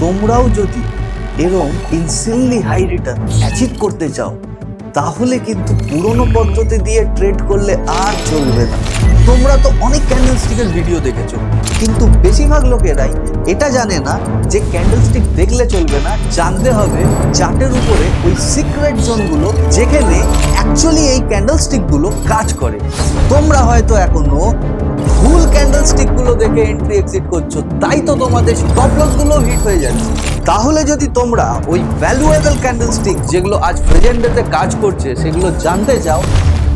তোমরাও যদি এরম ইনসেনলি হাই রিটার্ন অ্যাচিভ করতে চাও, তাহলে কিন্তু পুরনো পদ্ধতি দিয়ে ট্রেড করলে আর চলবে না। তোমরা তো অনেক ক্যান্ডেল স্টিকের ভিডিও দেখেছ। কিন্তু বেশিরভাগ লোকেরাই এটা জানে না যে ক্যান্ডেল স্টিক দেখলে চলবে না, জানতে হবে চার্টের উপরে ওই সিক্রেট জোনগুলো যেখানে অ্যাকচুয়ালি এই ক্যান্ডেল স্টিকগুলো কাজ করে। তোমরা হয়তো এখনও ভুল ক্যান্ডেল স্টিকগুলো দেখে এন্ট্রি এক্সিট করছ, তাই তো তোমাদের স্টপ হিট হয়ে যাচ্ছে। তাহলে যদি তোমরা ওই ভ্যালুয়েবল ক্যান্ডেল স্টিক যেগুলো আজ প্রেজেন্ট ডেতে কাজ করছে, সেগুলো জানতে চাও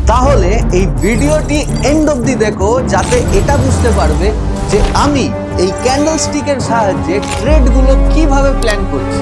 তাহলে এই ভিডিওটি এন্ড অবধি দেখো যাতে এটা বুঝতে পারবে যে আমি এই ক্যান্ডেল স্টিকের সাহায্যে ট্রেডগুলো কীভাবে প্ল্যান করছি।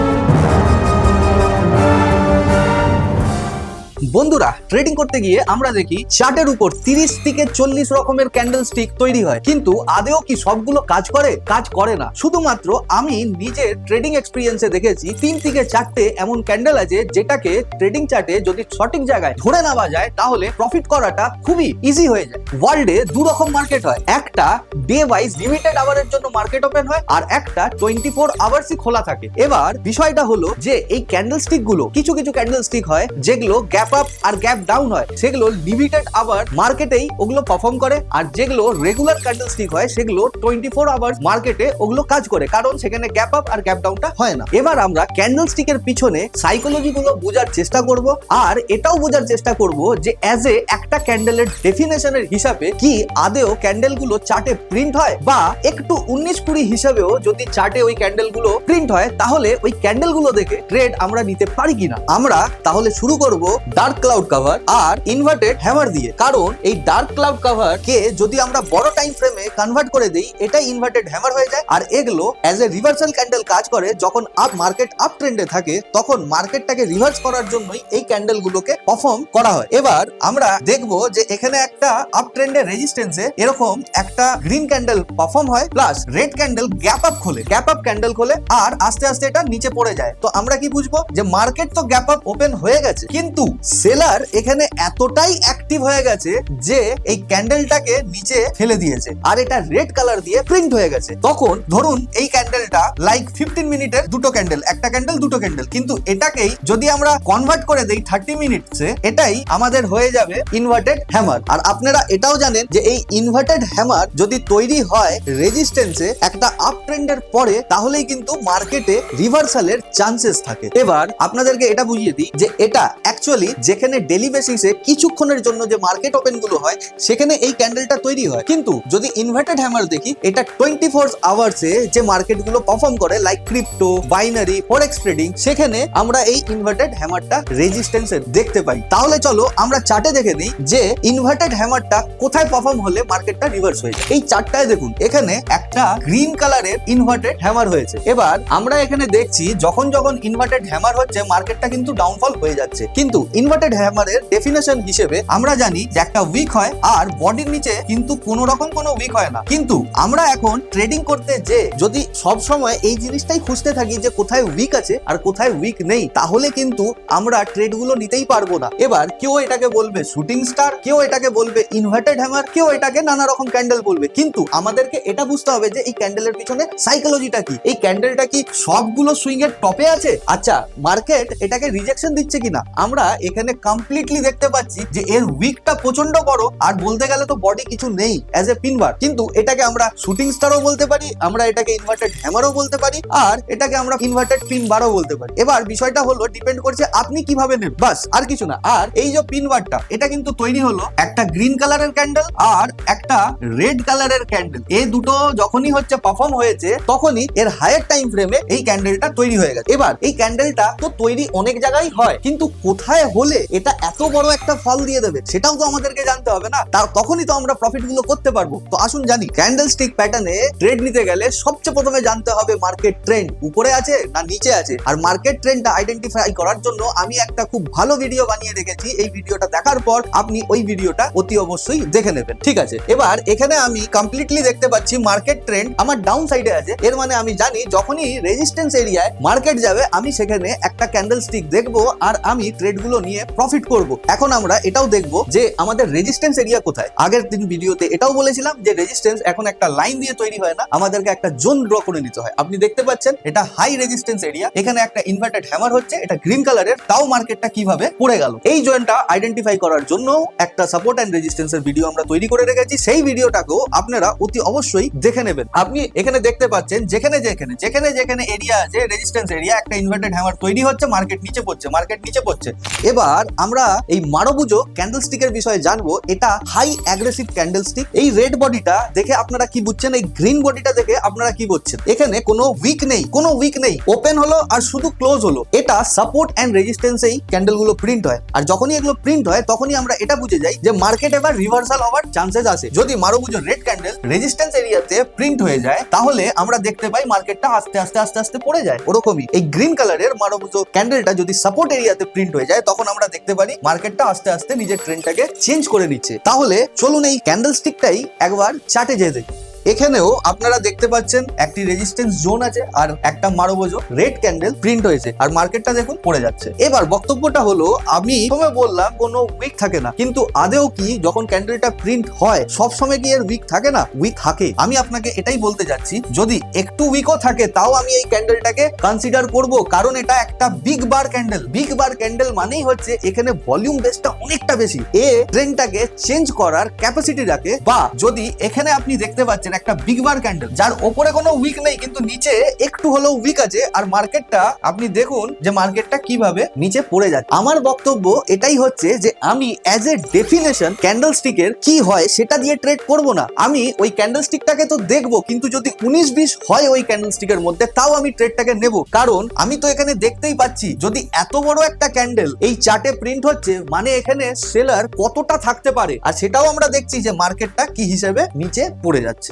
বন্ধুরা ট্রেডিং করতে গিয়ে আমরা দেখি চার্টের উপর তিরিশ থেকে চল্লিশ রকমের ক্যান্ডেল স্টিক তৈরি হয়। কিন্তু আদেও কি সবগুলো কাজ করে? কাজ করে না। শুধুমাত্র আমি নিজের ট্রেডিং এক্সপিরিয়েন্সে দেখেছি, তিন থেকে চারটে এমন ক্যান্ডেল আছে যেটাকে ট্রেডিং চার্টে যদি সঠিক জায়গায় ধরে নেওয়া যায়, তাহলে প্রফিট করাটা খুবই ইজি হয়ে যায়। ওয়ার্ল্ডে দু রকম মার্কেট হয়। একটা ডে ওয়াইজ লিমিটেড আওয়ারের জন্য মার্কেট ওপেন হয় আর একটা টোয়েন্টি ফোর আওয়ার্সই খোলা থাকে। এবার বিষয়টা হলো যে এই ক্যান্ডেল স্টিকগুলো, কিছু কিছু ক্যান্ডেল স্টিক হয় যেগুলো গ্যাপ আপ আর গ্যাপ ডাউন হয়, সেগুলো লিমিটেড আওয়ার মার্কেটেই ওগুলো পারফর্ম করে, আর যেগুলো রেগুলার ক্যান্ডেল স্টিক হয়, সেগুলো টোয়েন্টি ফোর আওয়ার্স মার্কেটে ওগুলো কাজ করে, কারণ সেখানে গ্যাপ আপ আর গ্যাপ ডাউনটা হয় না। এবার আমরা ক্যান্ডেল স্টিকের পিছনে সাইকোলজি গুলো বোঝার চেষ্টা করব, আর এটাও বোঝার চেষ্টা করব যে অ্যাজ এ একটা ক্যান্ডেলের ডেফিনেশনের হিসাবে কি আদেও ক্যান্ডেলগুলো চার্টে প্রিন্ট হয়, বা একটু উনিশ কুড়ি হিসাবেও যদি চার্টে ওই ক্যান্ডেলগুলো প্রিন্ট হয়, তাহলে ওই ক্যান্ডেলগুলো দেখে ট্রেড আমরা নিতে পারি কিনা। আমরা তাহলে শুরু করব ডার্ক ক্লাউড কভার আর ইনভার্টেড হ্যামার দিয়ে। কারণ এই ডার্ক ক্লাউড কভার কে যদি আমরা বড় টাইম ফ্রেমে কনভার্ট করে দেই, এটাই ইনভার্টেড হ্যামার হয়ে যায়। আর এগুলো অ্যাজ এ রিভার্সাল ক্যান্ডেল কাজ করে, যখন আপ মার্কেট আপ ট্রেন্ডে থাকে, তখন মার্কেটটাকে রিভার্স করার জন্যই এই ক্যান্ডেল গুলোকে পারফর্ম করা হয়। এবার আমরা দেখব যে এখানে একটা আপ ট্রেন্ডের রেজিস্ট্যান্সে এরকম একটা গ্রিন ক্যান্ডেল পারফর্ম হয় plus red candle gap up খোলে। গ্যাপ আপ ক্যান্ডেল খোলে আর আস্তে আস্তে এটা নিচে পড়ে যায়। তো আমরা কি বুঝব? যে মার্কেট তো গ্যাপ আপ ওপেন হয়ে গেছে, কিন্তু সেলার এখানে এতটাই অ্যাক্টিভ হয়ে গেছে যে এই ক্যান্ডেলটাকে নিচে ফেলে দিয়েছে। আর এটা রেড কালার দিয়ে প্রিন্ট হয়ে গেছে। তখন ধরুন এই ক্যান্ডেলটা লাইক ফিফটিন মিনিটের দুটো ক্যান্ডেল একটা ক্যান্ডেল দুটো ক্যান্ডেল কিন্তু এটাকেই যদি আমরা কনভার্ট করে দেই থার্টি মিনিটসে, এটাই আমাদের হয়ে যাবে ইনভার্টেড হ্যামার আর আপনারা এটাও জানেন যে এই ইনভার্টেড হ্যামার যদি তৈরি হয় রেজিস্ট্যান্সে একটা আপ ট্রেন্ডের পরে, তাহলেই কিন্তু মার্কেটে রিভার্সালের চান্সেস থাকে। এবার আপনাদেরকে এটা বুঝিয়ে দিই যে এটা অ্যাকচুয়ালি যেখানে ডেলি বেসিসে কিছুক্ষণের জন্য যে মার্কেট ওপেনগুলো হয়, সেখানে এই ক্যান্ডেলটা তৈরি হয়। কিন্তু যদি ইনভার্টেড হ্যামার দেখি, এটা টোয়েন্টি ফোর আওয়ার্সে যে মার্কেটগুলো পারফর্ম করে like crypto binary forex trading সেখানে আমরা এই ইনভার্টেড হ্যামারটা রেজিস্ট্যান্সে দেখতে পাই। তাহলে চলো আমরা চার্টে দেখে নিই যে ইনভার্টেড হ্যামারটা কোথায় পারফর্ম হলে মার্কেটটা রিভার্স হয়ে যায়। এই চার্টটায় দেখুন, এখানে একটা গ্রিন কালারের ইনভার্টেড হ্যামার হয়েছে। এবার আমরা এখানে দেখছি, যখন যখন ইনভার্টেড হ্যামার হচ্ছে মার্কেটটা কিন্তু ডাউনফল হয়ে যাচ্ছে। কিন্তু ইনভার্টেড হ্যামারের ডেফিনেশন হিসেবে আমরা জানি যে একটা উইক হয় আর বডির নিচে কিন্তু কোন রকম কোনো উইক হয় না। কিন্তু আমরা এখন ট্রেডিং করতে যে যদি সব সময় এই জিনিসটাই খুঁজতে থাকি যে কোথায় উইক আছে আর কোথায় উইক নেই, তাহলে কিন্তু আমরা ট্রেডগুলো নিতেই পারব না। এবার কেউ এটাকে বলবে শুটিং স্টার কেউ এটাকে বলবে ইনভার্টেড হ্যামার কেউ এটাকে নানা রকম ক্যান্ডেল বলবে। কিন্তু আমাদেরকে এটা বুঝতে হবে যে এই ক্যান্ডেলের পিছনে সাইকোলজিটা কি? এই ক্যান্ডেলটা কি সবগুলো সুইং এর টপে আছে? আচ্ছা মার্কেট এটাকে রিজেকশন দিচ্ছে কিনা? আমরা এখানে কমপ্লিটলি দেখতে পাচ্ছি যে এর উইকটা প্রচণ্ড বড়, আর বলতে গেলে তো বডি কিছু নেই অ্যাজ এ পিনবার কিন্তু এটাকে আমরা শুটিং স্টারও বলতে পারি, আমরা এটাকে ইনভার্টেড হ্যামারও বলতে পারি, আর এটাকে আমরা ইনভার্টেড পিন বারও বলতে পারি। এবার বিষয়টা হলো ডিপেন্ড করছে আপনি কীভাবে নেন বাস, আর কিছু না। আর এই যে পিন বারটা এটা কিন্তু তৈরি হলো একটা গ্রিন কালারের ক্যান্ডেল আর একটা রেড কালারের ক্যান্ডেল এই দুটো যখনই হচ্ছে পারফর্ম হয়েছে, তখনই এর হায়ার টাইম ফ্রেমে এই ক্যান্ডেলটা তৈরি হয়ে গেছে। এবার এই ক্যান্ডেলটা তো তৈরি অনেক জায়গায় হয়, কিন্তু কোথায় হলে এটা এত বড় একটা ফল দিয়ে দেবে, সেটাও তো আমাদেরকে জানতে হবে না? তার তখনই তো আমরা প্রফিটগুলো করতে পারব। তো আসুন জানি ক্যান্ডেল স্টিক প্যাটার্নে ট্রেড নিতে গেলে সবচেয়ে প্রথমে জানতে হবে মার্কেট ট্রেন্ড উপরে আছে না নিচে আছে? আর মার্কেট ট্রেন্ডটা আইডেন্টিফাই করার জন্য আমি একটা খুব ভালো ভিডিও বানিয়ে রেখেছি। এই ভিডিওটা দেখার পর আপনি ওই ভিডিওটা অতি অবশ্যই দেখে নেবেন। ঠিক আছে? এবার এখানে আমি কমপ্লিটলি দেখতে পাচ্ছি মার্কেট ট্রেন্ড আমার ডাউন সাইডে আছে। এর মানে আমি জানি যখনই রেজিস্ট্যান্স এরিয়ায় মার্কেট যাবে, আমি সেখানে একটা ক্যান্ডেল স্টিক দেখব আর আমি ট্রেডগুলো নিয়ে নিয়ে প্রফিট করব। এখন আমরা এটাও দেখব যে আমাদের রেজিস্ট্যান্স এরিয়া কোথায়। আগের দিন ভিডিওতে এটাও বলেছিলাম যে রেজিস্ট্যান্স এখন একটা লাইন দিয়ে তৈরি হয় না, আমাদেরকে একটা জোন ড্র করে নিতে হয়। আপনি দেখতে পাচ্ছেন, এটা হাই রেজিস্ট্যান্স এরিয়া এখানে একটা ইনভার্টেড হ্যামার হচ্ছে, এটা গ্রিন কালারের তাও মার্কেটটা কীভাবে পড়ে গেল? এই জয়েন্টটা আইডেন্টিফাই করার জন্য একটা সাপোর্ট অ্যান্ড রেজিস্ট্যান্সের ভিডিও আমরা তৈরি করে রেখেছি। সেই ভিডিওটাকেও আপনারা অতি অবশ্যই দেখে নেবেন। আপনি এখানে দেখতে পাচ্ছেন, যেখানে যেখানে যেখানে যেখানে এরিয়া আছে রেজিস্ট্যান্স এরিয়া একটা ইনভার্টেড হ্যামার তৈরি হচ্ছে মার্কেট নিচে পড়ছে মার্কেট নিচে পড়ছে। এবার আমরা এই মারবুজো ক্যান্ডেলস্টিকের বিষয়ে জানব, এটা হাই অ্যাগ্রেসিভ ক্যান্ডেলস্টিক এই রেড বডিটা দেখে আপনারা কি বুঝছেন, এই গ্রিন বডিটা দেখে আপনারা কি বুঝছেন? এখানে কোনো উইক নেই, কোনো উইক নেই ওপেন হলো আর শুধু ক্লোজ হলো। এটা সাপোর্ট অ্যান্ড রেজিস্ট্যান্সেই ক্যান্ডেলগুলো প্রিন্ট হয়। আর যখনই এগুলো প্রিন্ট হয়, তখনই আমরা এটা বুঝে যাই যে মার্কেট এবার রিভার্সাল হওয়ার চান্সেস আছে। যদি মারবুজো রেড ক্যান্ডেল রেজিস্ট্যান্স এরিয়াতে প্রিন্ট হয়ে যায়, তাহলে আমরা দেখতে পাই মার্কেটটা আস্তে আস্তে আস্তে আস্তে পড়ে যায়। ওরকমই। এই গ্রিন কালারের মারবুজো ক্যান্ডেলটা যদি সাপোর্ট এরিয়াতে প্রিন্ট হয়ে যায়, তখন আমরা দেখতে পারি মার্কেটটা আস্তে আস্তে নিজের ট্রেন্ডটাকে চেঞ্জ করে নিচ্ছে। তাহলে চলুন এই ক্যান্ডেল স্টিকটাই একবার চাটে যেয়ে দেখি। এখানেও আপনারা দেখতে পাচ্ছেন একটি রেজিস্ট্যান্স জোন আছে আর একটা মারবজো রেড ক্যান্ডেল প্রিন্ট হয়েছে। আর মার্কেটটা দেখুন, পড়ে যাচ্ছে। এবার বক্তব্যটা হলো, আমি প্রথমে বললাম, কোনো উইক থাকে না। কিন্তু আদেও কি, যখন ক্যান্ডেলটা প্রিন্ট হয় সব সময় কি এর উইক থাকে না? উইক থাকে। আমি আপনাকে এটাই বলতে যাচ্ছি, যদি একটু উইকও থাকে, তাও আমি এই ক্যান্ডেলটাকে কনসিডার করব। কারণ এটা একটা big bar candle big bar candle মানেই হচ্ছে, এখানে ভলিউম বেসটা অনেকটা বেশি। এ ট্রেনটাকে চেঞ্জ করার ক্যাপাসিটি রাখে। বা যদি এখানে আপনি দেখতে পাচ্ছেন একটা বিগ বার ক্যান্ডেল যার ওপরে কোনো উইক নেই, কিন্তু নিচে একটু হলেও উইক আছে, আর মার্কেটটা আপনি দেখুন যে মার্কেটটা কীভাবে নিচে পড়ে যাচ্ছে। আমার বক্তব্য এটাই হচ্ছে যে আমি অ্যাজ এ ডেফিনেশন ক্যান্ডেল স্টিকের কি হয় সেটা দিয়ে ট্রেড করব না। আমি ওই ক্যান্ডেল স্টিকটাকে তো দেখব, কিন্তু যদি উনিশ বিশ হয় ওই ক্যান্ডেল স্টিকের মধ্যে, তাও আমি ট্রেডটাকে নেব। কারণ আমি তো এখানে দেখতেই পাচ্ছি, যদি এত বড় একটা ক্যান্ডেল এই চার্টে প্রিন্ট হচ্ছে মানে এখানে সেলার কতটা থাকতে পারে? আর সেটাও আমরা দেখছি যে মার্কেটটা কি হিসেবে নিচে পড়ে যাচ্ছে।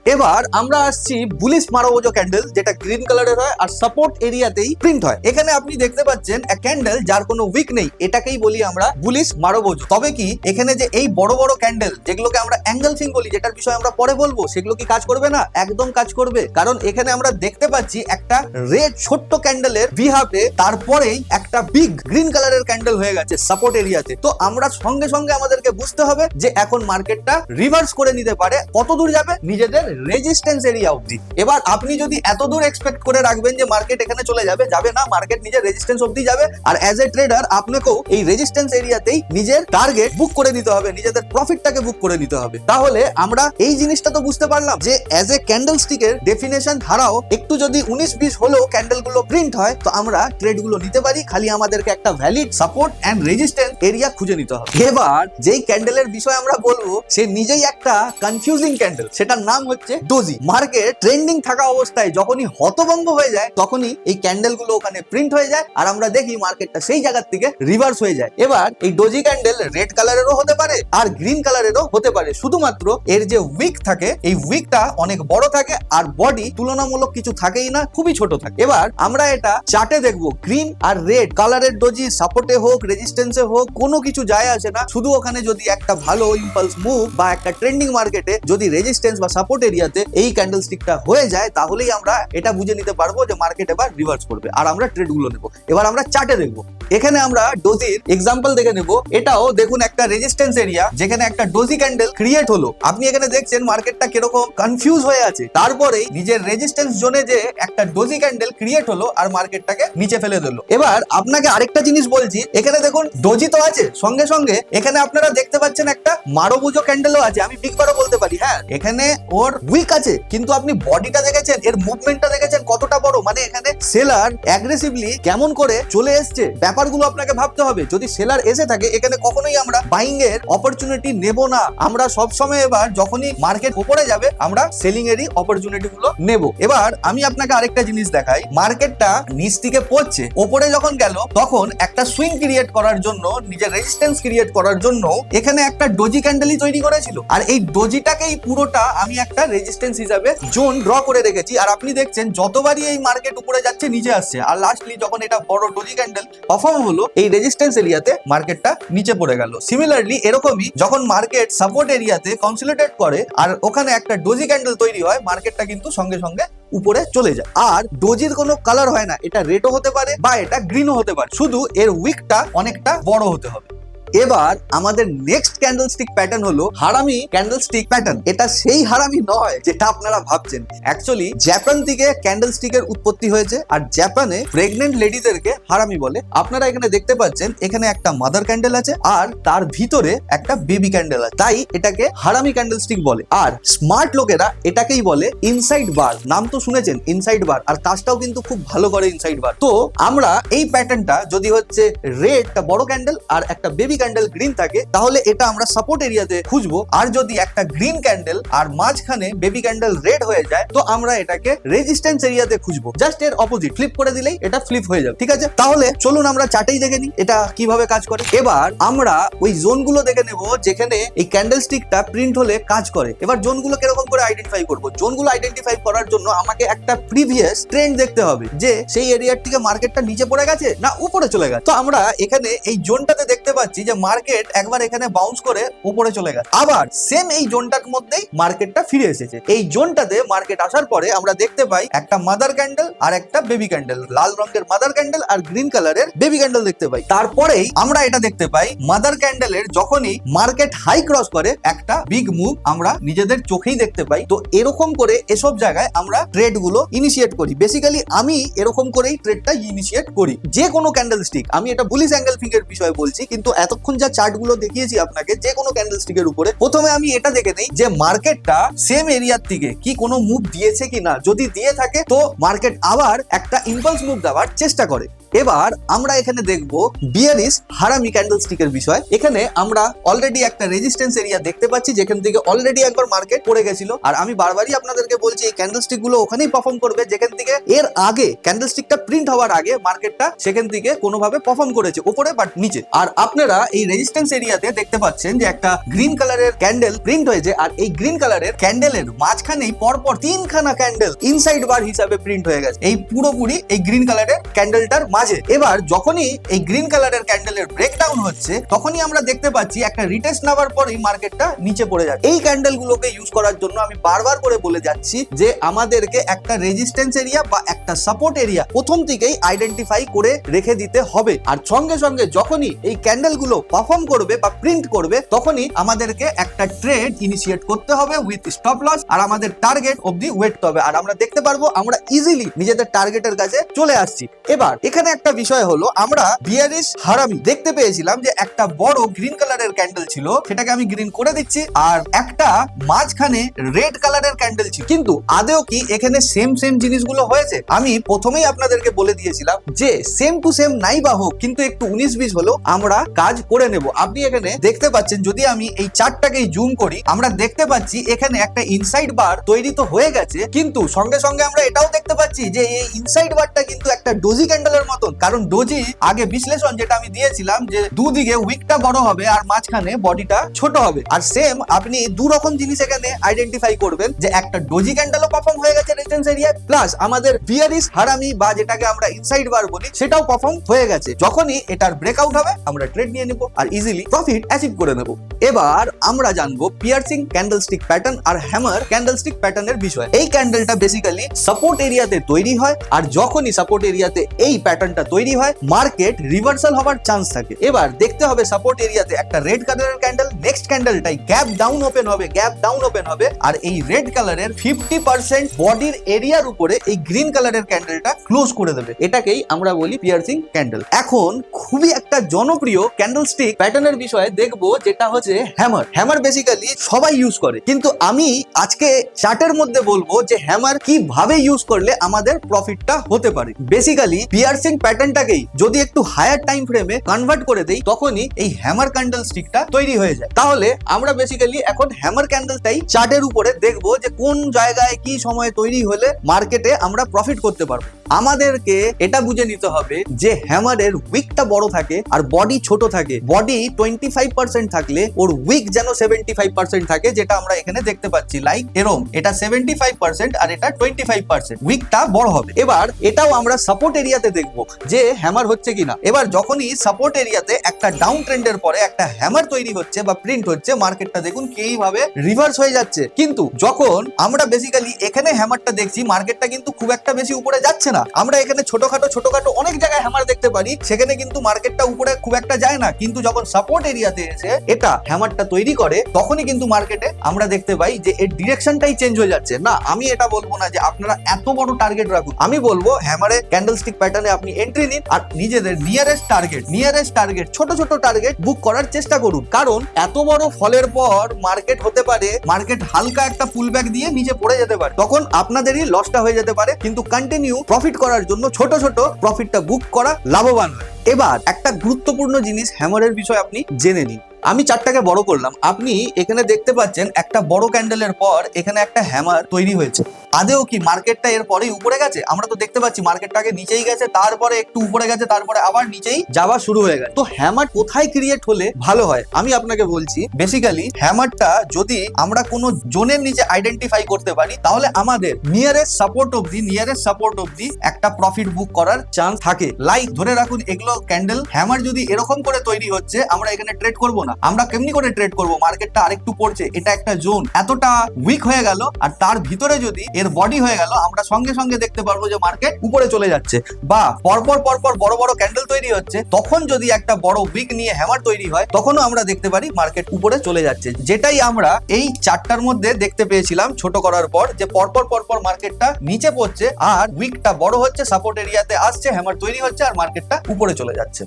এবার আমরা আসছি বুলিশ মারোবোজো ক্যান্ডেল যেটা গ্রিন কালারের হয় আর সাপোর্ট এরিয়াতেই প্রিন্ট হয়। এখানে আপনি দেখতে পাচ্ছেন ক্যান্ডেল যার কোনো উইক নেই, এটাকেই বলি আমরা বুলিশ মারোবোজো। তবে কি, এখানে যে এই বড় বড় ক্যান্ডেল যেগুলোকে আমরা অ্যাঙ্গেল ফিং বলি, যেটার বিষয়ে আমরা পরে বলব, সেগুলো কি কাজ করবে না? একদম কাজ করবে। কারণ এখানে আমরা দেখতে পাচ্ছি একটা রেড ছোট্ট ক্যান্ডেলের বিহাফে তারপরেই একটা বিগ গ্রিন কালারের ক্যান্ডেল হয়ে গেছে সাপোর্ট এরিয়াতে তো। আমরা সঙ্গে সঙ্গে আমাদেরকে বুঝতে হবে যে এখন মার্কেটটা রিভার্স করে নিতে পারে। কত দূর যাবে? নিজেদের রেজিস্ট্যান্স এরিয়া অবধি। এবার আপনি যদি এত দূর এক্সপেক্ট করে রাখবেন যে মার্কেট এখানে চলে যাবে যাবে না মার্কেট নিজের রেজিস্ট্যান্স অবধি যাবে, আর অ্যাজ এ ট্রেডার আপনাকেও এই রেজিস্ট্যান্স এরিয়াতেই নিজের টার্গেট বুক করে নিতে হবে, নিজেদের প্রফিটটাকে বুক করে নিতে হবে। তাহলে আমরা এই জিনিসটা তো বুঝতে পারলাম যে অ্যাজ এ ক্যান্ডেল স্টিকের ডেফিনেশন ছাড়াও একটু যদি উনিশ বিশ হলেও ক্যান্ডেলগুলো প্রিন্ট হয়, তো আমরা ট্রেডগুলো নিতে পারি, খালি আমাদেরকে একটা valid support and resistance area খুঁজে নিতে হবে। এবার যেই ক্যান্ডেলের বিষয়ে আমরা বলব, সে নিজেই একটা কনফিউজিং ক্যান্ডেল সেটার নাম হচ্ছে ডোজি মার্কেট ট্রেন্ডিং থাকা অবস্থায় যখনই হতভম্ব হয়ে যায়, তখনই এই ক্যান্ডেলগুলো ওখানে প্রিন্ট হয়ে যায় আর আমরা দেখি মার্কেটটা সেই জায়গার থেকে রিভার্স হয়ে যায়। এবার এই ডোজি ক্যান্ডেল রেড কালারেরও হতে পারে আর গ্রিন কালারেরও হতে পারে। শুধুমাত্র এর যে উইক থাকে, এই উইকটা অনেক বড় থাকে আর বডি তুলনামূলক কিছু থাকেই না, খুবই ছোট থাকে। এবার আমরা এটা চার্টে দেখব। গ্রিন আর রেড কালারের ডোজি সাপোর্টে হোক রেজিস্ট্যান্সে হোক, কোনো কিছু যায় আসে না। শুধু ওখানে যদি একটা ভালো ইম্পালস মুভ বা একটা ট্রেন্ডিং মার্কেটে যদি রেজিস্ট্যান্স বা সাপোর্ট এরিয়াতে এই ক্যান্ডেল স্টিকটা হয়ে যায়, তাহলেই আমরা এটা বুঝে নিতে পারব যে মার্কেট এবার রিভার্স করবে। আর আমরা ট্রেডগুলো নেব। এবার আমরা চার্টে দেখব। এখানে আমরা ডোজির এক্সাম্পল দেখে নেব। এটাও দেখুন একটা রেজিস্ট্যান্স এরিয়া যেখানে একটা ডোজি ক্যান্ডেল ক্রিয়েট হলো। আপনি এখানে দেখছেন মার্কেটটা কীরকম কনফিউজ হয়ে আছে। তারপরেই নিজের রেজিস্ট্যান্স জোনে যে একটা ডোজি ক্যান্ডেল ক্রিয়েট হলো আর মার্কেটটাকে নিচে ফেলে দিল। এবার আপনাকে আরেকটা জিনিস বলছি। এখানে দেখুন ডোজি তো আছে, সঙ্গে সঙ্গে এখানে আপনারা দেখতে পাচ্ছেন একটা মারোবুজো ক্যান্ডেলও আছে। আমি বিগ বারও বলতে পারি হ্যাঁ। এখানে ওর উইক আছে, কিন্তু আপনি বডিটা দেখেছেন, এর মুভমেন্টটা দেখেছেন কতটা বড়? মানে এখানে সেলার অ্যাগ্রেসিভলি কেমন করে চলে এসছে? ব্যাপারগুলো আপনাকে ভাবতে হবে। যদি সেলার এসে থাকে, এখানে কখনোই আমরা বাইং এর অপরচুনিটি নেব না। আমরা সব সময় এবার যখনই মার্কেট উপরে যাবে, আমরা সেলিং এরই অপরচুনিটি গুলো নেব। এবার আমি আপনাকে আরেকটা জিনিস দেখাই। মার্কেটটা নিচ থেকে পড়ছে। ওপরে যখন গেল, তখন একটা সুইং ক্রিয়েট করার জন্য, নিজের রেজিস্ট্যান্স ক্রিয়েট করার জন্য, এখানে একটা ডোজি ক্যান্ডেলই তৈরি করেছিল। আর এই ডোজিটাকেই পুরোটা আমি একটা রেজিস্ট্যান্স হিসাবে জোন ড্র করে রেখেছি। আর আপনি দেখছেন, যতবারই এই মার্কেট উপরে যাচ্ছে, নিচে আসছে। আর লাস্টলি যখন এটা বড় ডোজি ক্যান্ডেল পারফর্ম হলো, এই রেজিস্ট্যান্স এরিয়াতে মার্কেটটা নিচে পড়ে গেল। সিমিলারলি এরকমই যখন মার্কেট সাপোর্ট এরিয়াতে কনসোলিডেট করে, আর ওখানে একটা ডোজি ক্যান্ডেল তৈরি হয় মার্কেটটা কিন্তু সঙ্গে সঙ্গে উপরে চলে যায়। আর ডোজির কোনো কালার হয় না। এটা রেডও হতে পারে বা এটা গ্রিনও হতে পারে। শুধু এর উইকটা অনেকটা বড় হতে হবে। এবার আমাদের নেক্সট ক্যান্ডেলস্টিক প্যাটার্ন হলো হারামি ক্যান্ডেলস্টিক প্যাটার্ন এটা সেই হারামি নয় যেটা আপনারা ভাবছেন। অ্যাকচুয়ালি জাপান থেকে ক্যান্ডেলস্টিকের উৎপত্তি হয়েছে আর জাপানে প্রেগনেন্ট লেডিদেরকে হারামি বলে। আপনারা এখানে দেখতে পাচ্ছেন, এখানে একটা মাদার ক্যান্ডেল আছে আর তার ভিতরে একটা বেবি ক্যান্ডেল আছে। তাই এটাকে হারামি ক্যান্ডেলস্টিক বলে। আর স্মার্ট লোকেরা এটাকেই বলে ইনসাইড বার নাম তো শুনেছেন ইনসাইড বার আর কাজটাও কিন্তু খুব ভালো করে ইনসাইড বার তো আমরা এই প্যাটার্নটা যদি হচ্ছে রেড একটা বড় ক্যান্ডেল আর একটা বেবি ক্যান্ডেল গ্রিন থাকে, তাহলে এটা আমরা সাপোর্ট এরিয়াতে খুঁজবো। আর যদি একটা গ্রিন ক্যান্ডেল আর মাঝখানে বেবি ক্যান্ডেল রেড হয়ে যায়, তো আমরা এটাকে রেজিস্ট্যান্স এরিয়াতে খুঁজবো। জাস্ট এর অপোজিট ফ্লিপ করে দিলেই এটা ফ্লিপ হয়ে যাবে, ঠিক আছে? তাহলে চলুন আমরা চাটেই দেখে নিই, এটা কীভাবে কাজ করে। এবার আমরা ওই জোনগুলো দেখে নেব, যেখানে এই ক্যান্ডেল স্টিকটা প্রিন্ট হলে কাজ করে। এবার জোনগুলো কীরকম করে আইডেন্টিফাই করব? জোনগুলো আইডেন্টিফাই করার জন্য আমাকে একটা প্রিভিয়াস ট্রেন্ড দেখতে হবে, যে সেই এরিয়ার থেকে মার্কেটটা নিচে পড়ে গেছে না উপরে চলে গেছে। তো আমরা এখানে এই জোনটাতে দেখতে পাচ্ছি যে মার্কেট একবার এখানে বাউন্স করে উপরে চলে গেছে। আবার সেম এই জোনটার মধ্যেই মার্কেটটা ফিরে এসেছে। এই জোনটাতে মার্কেট আসার পরে আমরা দেখতে পাই একটা মাদার ক্যান্ডেল আর একটা বেবি ক্যান্ডেল লাল রঙের মাদার ক্যান্ডেল আর গ্রিন কালারের বেবি ক্যান্ডেল দেখতে পাই। তারপরেই আমরা এটা দেখতে পাই মাদার ক্যান্ডেলের যখনই মার্কেট হাই ক্রস করে, একটা বিগ মুভ আমরা নিজেদের চোখেই দেখতে পাই। তো এরকম করে এসব জায়গায় আমরা ট্রেডগুলো ইনিশিয়েট করি। বেসিক্যালি আমি এরকম করেই ট্রেডটা ইনিশিয়েট করি। যে কোনো ক্যান্ডেল স্টিক আমি এটা বুলিশ অ্যাঙ্গেল ফিঙ্গের বিষয়ে বলছি, কিন্তু এতক্ষণ যা চার্টগুলো দেখিয়েছি আপনাকে, যে কোনো ক্যান্ডেল স্টিকের উপরে, প্রথমে আমি এটা দেখে নেই যে মার্কেটটা সেম এরিয়ার দিকে কি কোনো মুভ দিয়েছে কি না যদি দিয়ে থাকে, তো মার্কেট আবার একটা ইম্পালস মুভ দেওয়ার চেষ্টা করে। এবার আমরা এখানে দেখব বিয়ারিস হারামি ক্যান্ডেল স্টিকের বিষয়। এখানে আমরা অলরেডি একটা রেজিস্ট্যান্স এরিয়া দেখতে পাচ্ছি, যেখান থেকে অলরেডি একবার মার্কেট পড়ে গেছিল। আর আমি বারবারই আপনাদেরকে বলছি, এই ক্যান্ডেল স্টিকগুলো ওখানেই পারফর্ম করবে। যেখান থেকে এর আগে ক্যান্ডেল স্টিকটা প্রিন্ট হওয়ার আগে মার্কেটটা সেখান থেকে কোনোভাবে পারফর্ম করেছে, উপরে বাট নিচে। আর আপনারা এই রেজিস্ট্যান্স এরিয়াতে দেখতে পাচ্ছেন যে একটা গ্রিন কালারের ক্যান্ডেল প্রিন্ট হয়েছে, আর এই গ্রিন কালারের ক্যান্ডেলের মাঝখানেই পরপর তিনখানা ক্যান্ডেল ইনসাইড বার হিসাবে প্রিন্ট হয়ে গেছে। এই পুরোপুরি এই গ্রিন কালারের ক্যান্ডেলটার মাঝে এবার যখনই এই গ্রিন কালারের ক্যান্ডেলের ব্রেকডাউন হচ্ছে, তখনই আমরা দেখতে পাচ্ছি একটা রিটেস্ট নেওয়ার পরেই মার্কেটটা নিচে পড়ে যাচ্ছে। এই ক্যান্ডেল গুলোকে ইউজ করার জন্য আমি বারবার করে বলে যাচ্ছি যে আমাদেরকে একটা রেজিস্ট্যান্স এরিয়া বা একটা সাপোর্ট এরিয়া প্রথম থেকেই আইডেন্টিফাই করে রেখে দিতে হবে। আর সঙ্গে সঙ্গে যখনই এই ক্যান্ডেলগুলো পারফর্ম করবে বা প্রিন্ট করবে, তখনই আমাদেরকে একটা ট্রেড ইনিশিয়েট করতে হবে উইথ স্টপ লস আর আমাদের টার্গেট অবধি ওয়েট করতে হবে। আর আমরা দেখতে পারব আমরা ইজিলি নিজেদের টার্গেটের কাছে চলে আসছি। এবার এখানে একটা বিষয় হলো, আমরা বিয়ারিশ হারামি দেখতে পেয়েছিলাম যে একটা বড় গ্রিন কালারের ক্যান্ডেল ছিল, সেটাকে আমি গ্রিন করে দিচ্ছি, আর একটা মাঝখানে রেড কালারের ক্যান্ডেল ছিল। কিন্তু আদেও কি এখানে সেম সেম জিনিসগুলো হয়েছে? আমি প্রথমেই আপনাদেরকে বলে দিয়েছিলাম যে সেম টু সেম নাই বা হোক, কিন্তু একটু উনিশ বিশ হলেও আমরা কাজ করে নেব। আপনি এখানে দেখতে পাচ্ছেন, যদি আমি এই চারটাকেই জুম করি, আমরা দেখতে পাচ্ছি এখানে একটা ইনসাইড বার তৈরি তো হয়ে গেছে, কিন্তু সঙ্গে সঙ্গে আমরা এটাও দেখতে পাচ্ছি যে এই ইনসাইড বারটা কিন্তু একটা ডোজি ক্যান্ডেলের মতন। কারণ ডোজি আগে বিশ্লেষণ যেটা আমি দিয়েছিলাম যে দুদিকে উইকটা বড় হবে আর মাঝখানে বডিটা ছোট হবে। আর সেম আপনি দু রকম জিনিস এখানে আইডেন্টিফাই করবেন যে একটা ডোজি ক্যান্ডেলও পারফর্ম হয়ে গেছে রেজিস্ট্যান্স এরিয়া প্লাস আমাদের বিয়ারিস হারামি বা যেটাকে আমরা ইনসাইড বার বলি, সেটাও পারফর্ম হয়ে গেছে। যখনই এটার ব্রেকআউট হবে, আমরা ট্রেড নিয়ে নিব আর ইজিলি প্রফিট অ্যাচিভ করে নেব। এবার আমরা জানব পিয়ার্সিং ক্যান্ডেলস্টিক প্যাটার্ন আর হ্যামার ক্যান্ডেলস্টিক প্যাটার্নের বিষয়। এই ক্যান্ডেলটা বেসিক্যালি সাপোর্ট এরিয়াতে তৈরি হয়, আর যখনই সাপোর্ট এরিয়াতে এই প্যাটার্নটা তৈরি হয় মার্কেট রিভার্সাল হওয়ার চান্স থাকে। এবার দেখতে হবে সাপোর্ট এরিয়াতে একটা রেড কালারের ক্যান্ডেল নেক্সট ক্যান্ডেলটাই গ্যাপ ডাউন ওপেন হবে গ্যাপ ডাউন ওপেন হবে, আর এই রেড কালারের ফিফটি পার্সেন্ট বডির এরিয়ার উপরে এই গ্রিন কালারের ক্যান্ডেলটা ক্লোজ করে দেবে। এটাকেই আমরা বলি পিয়ার্সিং ক্যান্ডেল এখন খুবই একটা জনপ্রিয় ক্যান্ডেল স্টিক প্যাটার্নের বিষয়ে দেখব, যেটা হচ্ছে হ্যামার হ্যামার বেসিক্যালি সবাই ইউজ করে। কিন্তু আমি আজকে চার্টের মধ্যে বলব যে হ্যামার কীভাবে ইউজ করলে আমাদের প্রফিটটা হতে পারে। বেসিক্যালি পিয়ার্সিং প্যাটার্নটাকেই যদি একটু হায়ার টাইম ফ্রেমে কনভার্ট করে দেই, তখনই এই হ্যামার ক্যান্ডেল স্টিকটা তৈরি হয়ে যায়। তাহলে আমরা বেসিক্যালি এখন হ্যামার ক্যান্ডেলটাই চার্টের উপরে দেখব যে কোন জায়গায় কি সময় তৈরি হলে মার্কেটে আমরা প্রফিট করতে পারব। আমাদেরকে এটা বুঝে নিতে হবে যে হ্যামারের উইকটা বড় থাকে আর বডি ছোট থাকে। বডি টোয়েন্টি ফাইভ পার্সেন্ট থাকলে ওর উইক যেন সেভেন্টি ফাইভ পার্সেন্ট থাকে, যেটা আমরা এখানে দেখতে পাচ্ছি। লাইক এরম, এটা সেভেন্টি ফাইভ পার্সেন্ট আর এটা টোয়েন্টি ফাইভ পার্সেন্ট উইকটা বড় হবে। এবার এটাও আমরা সাপোর্ট এরিয়াতে দেখব দেখব। যে হ্যামার হচ্ছে কিনা। এবার যখনই সাপোর্ট এরিয়াতে একটা ডাউন ট্রেন্ডের পরে একটা হ্যামার তৈরি হচ্ছে বা প্রিন্ট হচ্ছে মার্কেটটা দেখুন কীভাবে রিভার্স হয়ে যাচ্ছে। কিন্তু যখন আমরা বেসিক্যালি এখানে হ্যামারটা দেখছি মার্কেটটা কিন্তু খুব একটা বেশি উপরে যাচ্ছে না। আমরা এখানে ছোটখাটো ছোটখাটো অনেক জায়গায় হ্যামার দেখতে পারি, সেখানে কিন্তু মার্কেটটা উপরে খুব একটা যায় না। কিন্তু যখন সাপোর্ট এরিয়াতে এসে এটা হ্যামারটা তৈরি করে, তখনই কিন্তু মার্কেটে আমরা দেখতে পাই যে এর ডিরেকশনটাই চেঞ্জ হয়ে যাচ্ছে। না, আমি এটা বলব না যে আপনারা এত বড় টার্গেট রাখুন। আমি বলব হ্যামারে ক্যান্ডেলস্টিক প্যাটার্নে আপনি এন্ট্রি নিন আর নিজেদের নিয়ারেস্ট টার্গেট নিয়ারেস্ট টার্গেট ছোট ছোট টার্গেট বুক করার চেষ্টা করুন। কারণ এত বড় ফলের পর মার্কেট হতে পারে মার্কেট হালকা একটা ফুল ব্যাক দিয়ে নিচে পড়ে যেতে পারে। তখন আপনাদেরই লসটা হয়ে যেতে পারে, কিন্তু কন্টিনিউ প্রফিট করার জন্য ছোট ছোট প্রফিটটা বুক করা লাভবান হয়। এবার একটা গুরুত্বপূর্ণ জিনিস হ্যামারের বিষয় আপনি জেনে নিন। আমি চারটাকে বড় করলাম। আপনি এখানে দেখতে পাচ্ছেন একটা বড় ক্যান্ডেলের পর এখানে একটা হ্যামার তৈরি হয়েছে। আদেও কি মার্কেটটা এর পরেই উপরে গেছে? আমরা তো দেখতে পাচ্ছি মার্কেটটাকে নিচেই গেছে, তারপরে একটু উপরে গেছে, তারপরে আবার নিচেই যাওয়া শুরু হয়ে গেছে। তো হ্যামার কোথায় ক্রিয়েট হলে ভালো হয়? আমি আপনাকে বলছি বেসিক্যালি হ্যামারটা যদি আমরা কোনো জোনের নিচে আইডেন্টিফাই করতে পারি, তাহলে আমাদের নিয়ারেস্ট সাপোর্ট অবধি নিয়ারেস্ট সাপোর্ট অবধি একটা প্রফিট বুক করার চান্স থাকে। লাইক ধরে রাখুন, এগুলো ক্যান্ডেল হ্যামার যদি এরকম করে তৈরি হচ্ছে, আমরা এখানে ট্রেড করব না। আমরা কেমনি করে ট্রেড করব? মার্কেটটা আরেকটু পড়ছে। এটা একটা জোন এতটা উইক হয়ে গেল আর তার ভিতরে যদি এর বডি হয়ে গেল, আমরা সঙ্গে সঙ্গে দেখতে পারব যে মার্কেট উপরে চলে যাচ্ছে। বা পরপর পরপর বড় বড় ক্যান্ডেল তৈরি হচ্ছে। তখন যদি একটা বড় উইক নিয়ে হ্যামার তৈরি হয়, তখনও আমরা দেখতে পারি মার্কেট উপরে চলে যাচ্ছে। যেটাই আমরা এই চারটার মধ্যে দেখতে পেয়েছিলাম ছোট করার পর যে পরপর পরপর মার্কেটটা নিচে পড়ছে আর উইকটা বড় হচ্ছে সাপোর্ট এরিয়াতে আসছে হ্যামার তৈরি হচ্ছে আর মার্কেটটা উপরে চলে যাচ্ছে।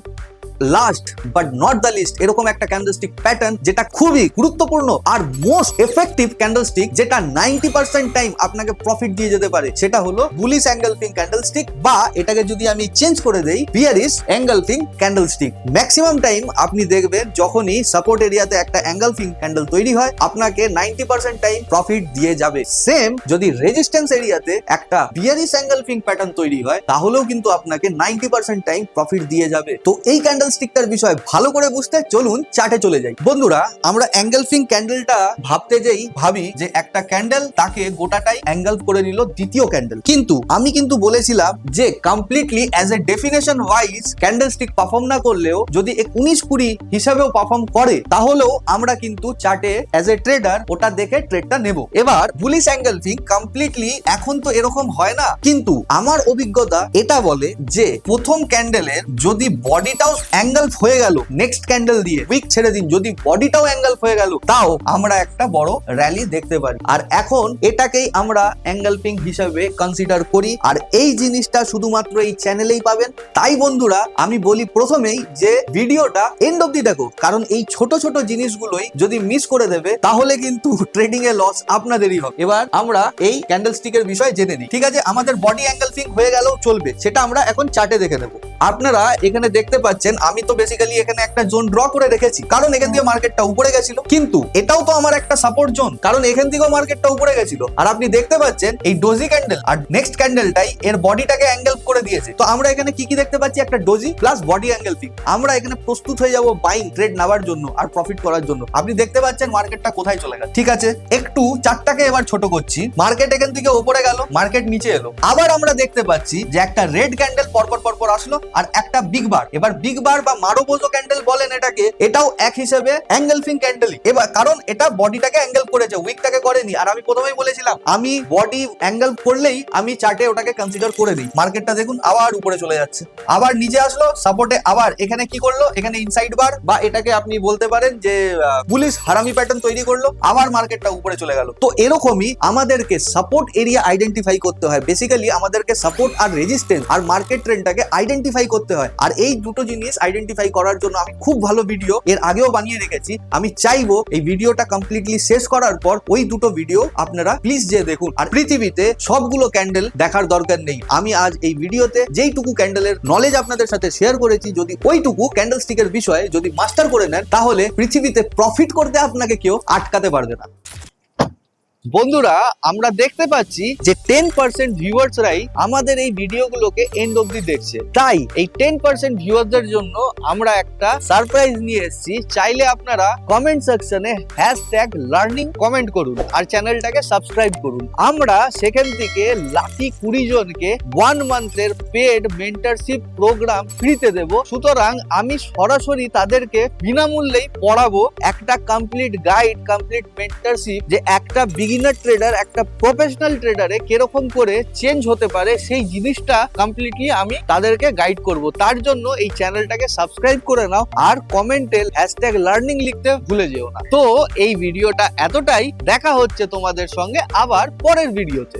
Last but not the least এরকম একটা ক্যান্ডেলস্টিক প্যাটার্ন যেটা খুবই গুরুত্বপূর্ণ আর মোস্ট এফেক্টিভ ক্যান্ডেলস্টিক যেটা নাইনটি পার্সেন্ট টাইম আপনাকে প্রফিট দিয়ে যেতে পারে, সেটা হলো বুলিশ অ্যাঙ্গেলফিং ক্যান্ডেলস্টিক বা এটাকে যদি আমি চেঞ্জ করে দেই bearish engulfing candlestick maximum time আপনি দেখবেন যখনই সাপোর্ট এরিয়াতে একটা অ্যাঙ্গেলফিং ক্যান্ডেল তৈরি হয়, আপনাকে নাইনটি পার্সেন্ট টাইম প্রফিট দিয়ে যাবে। সেম যদি রেজিস্ট্যান্স এরিয়াতে একটা বিয়ারিশ অ্যাঙ্গেলফিং প্যাটার্ন তৈরি হয়, তাহলেও কিন্তু আপনাকে নাইনটি পার্সেন্ট টাইম প্রফিট দিয়ে যাবে। তো এই ক্যান্ডেলস্টিকটার বিষয় ভালো করে বুঝতে চলুন চার্টে চলে যাই। বন্ধুরা, আমরা অ্যাঙ্গেলফিং ক্যান্ডেলটা ভাবতে যেই, ভাবি যে একটা ক্যান্ডেল তাকে গোটাটাই অ্যাঙ্গেল করে নিল দ্বিতীয় ক্যান্ডেল কিন্তু আমি কিন্তু বলেছিলাম যে completely as a definition wise candlestick perform না করলেও যদি উনিশ কুড়ি হিসাবেও পারফর্ম করে, তাহলেও আমরা কিন্তু চার্টে অ্যাজ এ ট্রেডার ওটা দেখে ট্রেডটা নেব। এবার বুলিশ অ্যাঙ্গেলফিং কমপ্লিটলি এখন তো এরকম হয় না। কিন্তু আমার অভিজ্ঞতা এটা বলে যে প্রথম ক্যান্ডেলের যদি বডিটাও অ্যাঙ্গেল হয়ে গেল নেক্সট ক্যান্ডেল দিয়ে। উইক ছেড়ে দিন, যদি বডিটাও অ্যাঙ্গেল হয়ে গেল, তাও আমরা একটা বড় র্যালি দেখতে পারি। আর এখন এটাকেই আমরা অ্যাঙ্গেলফিং হিসাবে কনসিডার করি। আর এই জিনিসটা শুধুমাত্র এই চ্যানেলেই পাবেন। তাই বন্ধুরা, আমি বলি প্রথমেই যে ভিডিওটা এন্ড অব্দি দেখো। কারণ এই ছোট ছোট জিনিসগুলোই যদি মিস করে দেবে, তাহলে কিন্তু ট্রেডিং এ লস আপনাদেরই হবে। এবার আমরা এই ক্যান্ডেল স্টিকের বিষয় জেনে নিই। ঠিক আছে, আমাদের বডি অ্যাঙ্গেল ফিং হয়ে গেলেও চলবে। সেটা আমরা এখন চার্টে দেখে নেব। আপনারা এখানে দেখতে পাচ্ছেন, আমি তো বেসিক্যালি এখানে একটা জোন ড্র করে রেখেছি। কারণ এখান থেকে মার্কেটটা উপরে গেছিল। কিন্তু এটাও তো আমার একটা সাপোর্ট জোন কারণ এখান থেকেও মার্কেটটা উপরে গেছিল। আর আপনি দেখতে পাচ্ছেন, এই ডোজি ক্যান্ডেল আর নেক্সট ক্যান্ডেলটাই এর বডিটাকে অ্যাঙ্গেল করে দিয়েছে। তো আমরা এখানে কি কি দেখতে পাচ্ছি? একটা ডোজি প্লাস বডি অ্যাঙ্গেল ফিক আমরা এখানে প্রস্তুত হয়ে যাব বাইং ট্রেড নেওয়ার জন্য আর প্রফিট করার জন্য। আপনি দেখতে পাচ্ছেন মার্কেটটা কোথায় চলে গেছে। ঠিক আছে, একটু চারটাকে এবার ছোট করছি। মার্কেট এখান থেকে উপরে গেল মার্কেট নিচে এলো। আবার আমরা দেখতে পাচ্ছি যে একটা রেড ক্যান্ডেল পরপর পরপর আসলো। আর একটা বিগ বার এবার বিগ বার বা মারোবোজো ক্যান্ডেল বলেন এটাকে, এটাও এক হিসেবে অ্যাঙ্গেলফিং ক্যান্ডেলই এবার কারণ এটা বডিটাকে অ্যাঙ্গেল করেছে উইকটাকে করেনি। আর আমি প্রথমেই বলেছিলাম, আমি বডি অ্যাঙ্গেল করলেই আমি চার্টে ওটাকে কনসিডার করে দিই। মার্কেটটা দেখুন, আবার উপরে চলে যাচ্ছে। আবার নিচে আসলো সাপোর্টে আবার এখানে কি করল? এখানে ইনসাইড বার বা এটাকে আপনি বলতে পারেন যে পুলিশ হারামি প্যাটার্ন তৈরি করল, আবার মার্কেটটা উপরে চলে গেল। তো এরকমই আমাদেরকে সাপোর্ট এরিয়া আইডেন্টিফাই করতে হয়। বেসিক্যালি আমাদেরকে সাপোর্ট আর রেজিস্ট্যান্স আর মার্কেট ট্রেন্ডটাকে আইডেন্টিফাই করতে হয়। আর এই দুটো জিনিস আইডেন্টিফাই করার জন্য আমি খুব ভালো ভিডিও এর আগেও বানিয়ে রেখেছি। আমি চাইব এই ভিডিওটা কমপ্লিটলি শেষ করার পর ওই দুটো ভিডিও আপনারা প্লিজ যে দেখুন। আর পৃথিবীতে সবগুলো ক্যান্ডেল দেখার দরকার নেই। আমি আজ এই ভিডিওতে যেইটুকু ক্যান্ডেলের নলেজ আপনাদের সাথে শেয়ার করেছি, যদি ওইটুকু ক্যান্ডেল স্টিকের বিষয়ে যদি মাস্টার করে নেন, তাহলে পৃথিবীতে প্রফিট করতে আপনাকে কেউ আটকাতে পারবে না। বন্ধুরা, আমরা দেখতে পাচ্ছি যে টেন পার্সেন্ট ভিউয়ার্সরাই আমাদের এই ভিডিওগুলোকে এন্ড অব্দি দেখছে। তাই এই টেন পার্সেন্ট ভিউয়ারদের জন্য আমরা একটা সারপ্রাইজ নিয়ে এসেছি। চাইলে আপনারা কমেন্ট সেকশনে হ্যাশট্যাগ লার্নিং কমেন্ট করুন আর চ্যানেলটাকে সাবস্ক্রাইব করুন। আমরা সেখান থেকে লাকি কুড়ি জনকে ওয়ান মান্থের পেড মেন্টারশিপ প্রোগ্রাম ফ্রিতে দেব। সুতরাং আমি সরাসরি তাদেরকে বিনামূল্যেই পড়াবো একটা কমপ্লিট গাইড কমপ্লিট মেন্টারশিপ যে একটা বিগিনার ট্রেডার একটা প্রফেশনাল ট্রেডারে কীরকম করে চেঞ্জ হতে পারে, সেই জিনিসটা কমপ্লিটলি আমি তাদেরকে গাইড করব। তার জন্য এই চ্যানেলটাকে সাবস্ক্রাইব করে নাও আর কমেন্টে হ্যাশট্যাগ লার্নিং লিখতে ভুলে যেও না। তো এই ভিডিওটা এতটাই, দেখা হচ্ছে তোমাদের সঙ্গে আবার পরের ভিডিওতে